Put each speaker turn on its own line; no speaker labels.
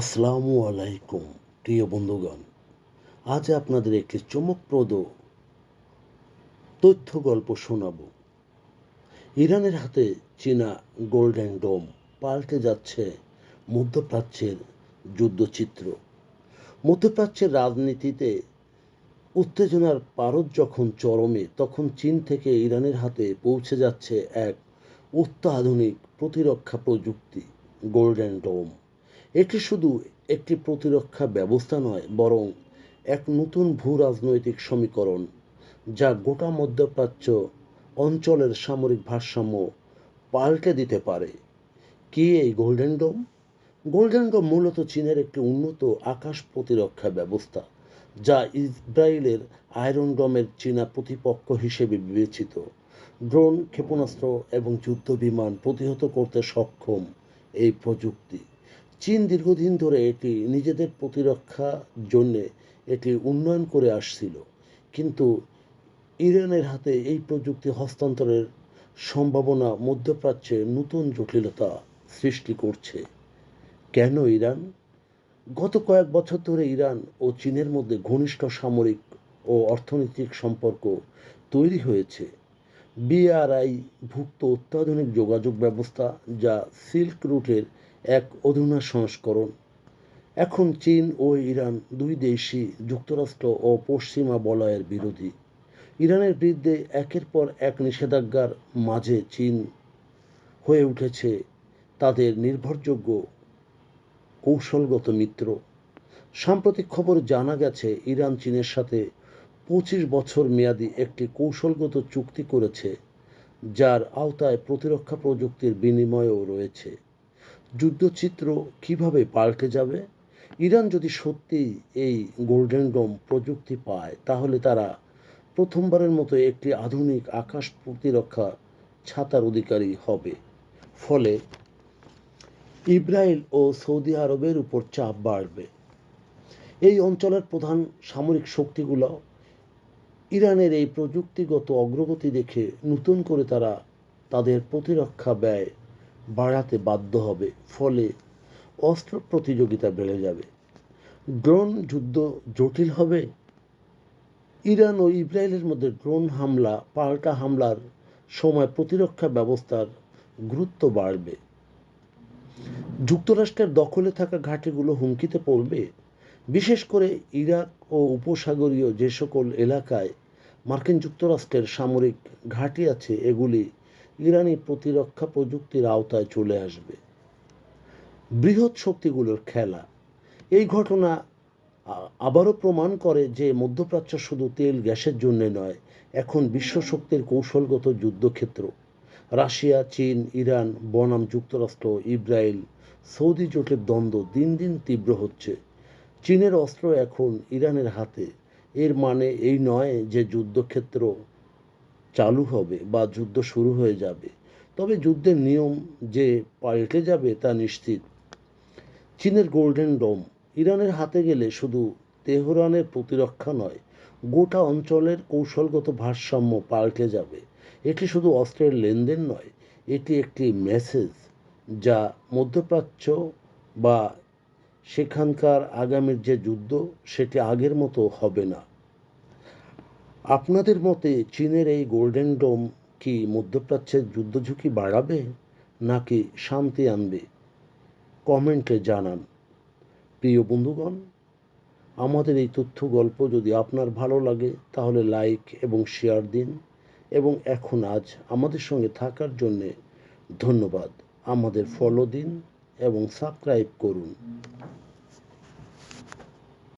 আসসালামু আলাইকুম, প্রিয় বন্ধুগণ। আজ আপনাদের একটি চমকপ্রদ তথ্য গল্প শোনাব। ইরানের হাতে চীনা গোল্ডেন ডোম পাল্টে যাচ্ছে মধ্যপ্রাচ্যের যুদ্ধচিত্র। মধ্যপ্রাচ্যের রাজনীতিতে উত্তেজনার পারদ যখন চরমে, তখন চীন থেকে ইরানের হাতে পৌঁছে যাচ্ছে এক অত্যাধুনিক প্রতিরক্ষা প্রযুক্তি, গোল্ডেন ডোম। এটি শুধু একটি প্রতিরক্ষা ব্যবস্থা নয়, বরং এক নতুন ভূ রাজনৈতিক সমীকরণ, যা গোটা মধ্যপ্রাচ্য অঞ্চলের সামরিক ভারসাম্য পাল্টে দিতে পারে। কি এই গোল্ডেন ডোম গোল্ডেন ডোম মূলত চীনের একটি উন্নত আকাশ প্রতিরক্ষা ব্যবস্থা, যা ইসরায়েলের আয়রন ডোমের চীনা প্রতিপক্ষ হিসেবে বিবেচিত। ড্রোন, ক্ষেপণাস্ত্র এবং যুদ্ধ বিমান প্রতিহত করতে সক্ষম এই প্রযুক্তি। চীন দীর্ঘদিন ধরে এটি নিজেদের প্রতিরক্ষা জন্যে এটি উন্নয়ন করে আসছিল। কিন্তু ইরানের হাতে এই প্রযুক্তি হস্তান্তরের সম্ভাবনা মধ্যপ্রাচ্যে নতুন জটিলতা সৃষ্টি করছে। কেন ইরান? গত কয়েক বছর ধরে ইরান ও চীনের মধ্যে ঘনিষ্ঠ সামরিক ও অর্থনৈতিক সম্পর্ক তৈরি হয়েছে। বিআরআই ভুক্ত অত্যাধুনিক যোগাযোগ ব্যবস্থা যা সিল্ক রুটের এক অধুনা সংস্করণ। এখন চীন ও ইরান দুই দেশই যুক্তরাষ্ট্র ও পশ্চিমা বলয়ের বিরোধী। ইরানের বিরুদ্ধে একের পর এক নিষেধাজ্ঞার মাঝে চীন হয়ে উঠেছে তাদের নির্ভরযোগ্য কৌশলগত মিত্র। সাম্প্রতিক খবর জানা গেছে, ইরান চীনের সাথে পঁচিশ বছর মেয়াদী একটি কৌশলগত চুক্তি করেছে, যার আওতায় প্রতিরক্ষা প্রযুক্তির বিনিময়ও রয়েছে। যুদ্ধচিত্র কীভাবে পাল্টে যাবে? ইরান যদি সত্যিই এই গোল্ডেন ডোম প্রযুক্তি পায়, তাহলে তারা প্রথমবারের মতো একটি আধুনিক আকাশ প্রতিরক্ষা ছাতার অধিকারী হবে। ফলে ইসরায়েল ও সৌদি আরবের উপর চাপ বাড়বে। এই অঞ্চলের প্রধান সামরিক শক্তিগুলো ইরানের এই প্রযুক্তিগত অগ্রগতি দেখে নতুন করে তারা তাদের প্রতিরক্ষা ব্যয় বাড়াতে বাধ্য হবে, ফলে অস্ত্র প্রতিযোগিতা বেড়ে যাবে। ড্রোন যুদ্ধ জটিল হবে। ইরান ও ইসরায়েলের মধ্যে ড্রোন হামলা, পাল্টা হামলার সময় প্রতিরক্ষা ব্যবস্থার গুরুত্ব বাড়বে। যুক্তরাষ্ট্রের দখলে থাকা ঘাঁটিগুলো হুমকিতে পড়বে। বিশেষ করে ইরাক ও উপসাগরীয় যে সকল এলাকায় মার্কিন যুক্তরাষ্ট্রের সামরিক ঘাঁটি আছে, এগুলি ইরানি প্রতিরক্ষা প্রযুক্তির আওতায় চলে আসবে। বৃহৎ শক্তিগুলোর খেলা। এই ঘটনা আবারও প্রমাণ করে যে মধ্যপ্রাচ্য শুধু তেল গ্যাসের জন্য নয়, এখন বিশ্ব শক্তির কৌশলগত যুদ্ধক্ষেত্র। রাশিয়া, চীন, ইরান, বনাম যুক্তরাষ্ট্র ইসরায়েল সৌদি জোটের দ্বন্দ্ব দিন দিন তীব্র হচ্ছে। চীনের অস্ত্র এখন ইরানের হাতে। এর মানে এই নয় যে যুদ্ধক্ষেত্র চালু হবে বা যুদ্ধ শুরু হয়ে যাবে। তবে যুদ্ধের নিয়ম যে পাল্টে যাবে তা নিশ্চিত। চীনের গোল্ডেন ডোম ইরানের হাতে গেলে শুধু তেহরানের প্রতিরক্ষা নয়, গোটা অঞ্চলের কৌশলগত ভারসাম্য পাল্টে যাবে। এটি শুধু অস্ত্রের লেনদেন নয়, এটি একটি মেসেজ যা মধ্যপ্রাচ্য বা সেখানকার আগামীর যে যুদ্ধ, সেটি আগের মতো হবে না। আপনাদের মতে চীনের এই গোল্ডেন ডোম কি মধ্যপ্রাচ্যের যুদ্ধ ঝুঁকি বাড়াবে নাকি শান্তি আনবে? কমেন্টে জানান। প্রিয় বন্ধুগণ, আমাদের এই তথ্য গল্প যদি আপনার ভালো লাগে, তাহলে লাইক এবং শেয়ার দিন এবং এখন আজ আমাদের সঙ্গে থাকার জন্যে ধন্যবাদ। আমাদের ফলো দিন এবং সাবস্ক্রাইব করুন।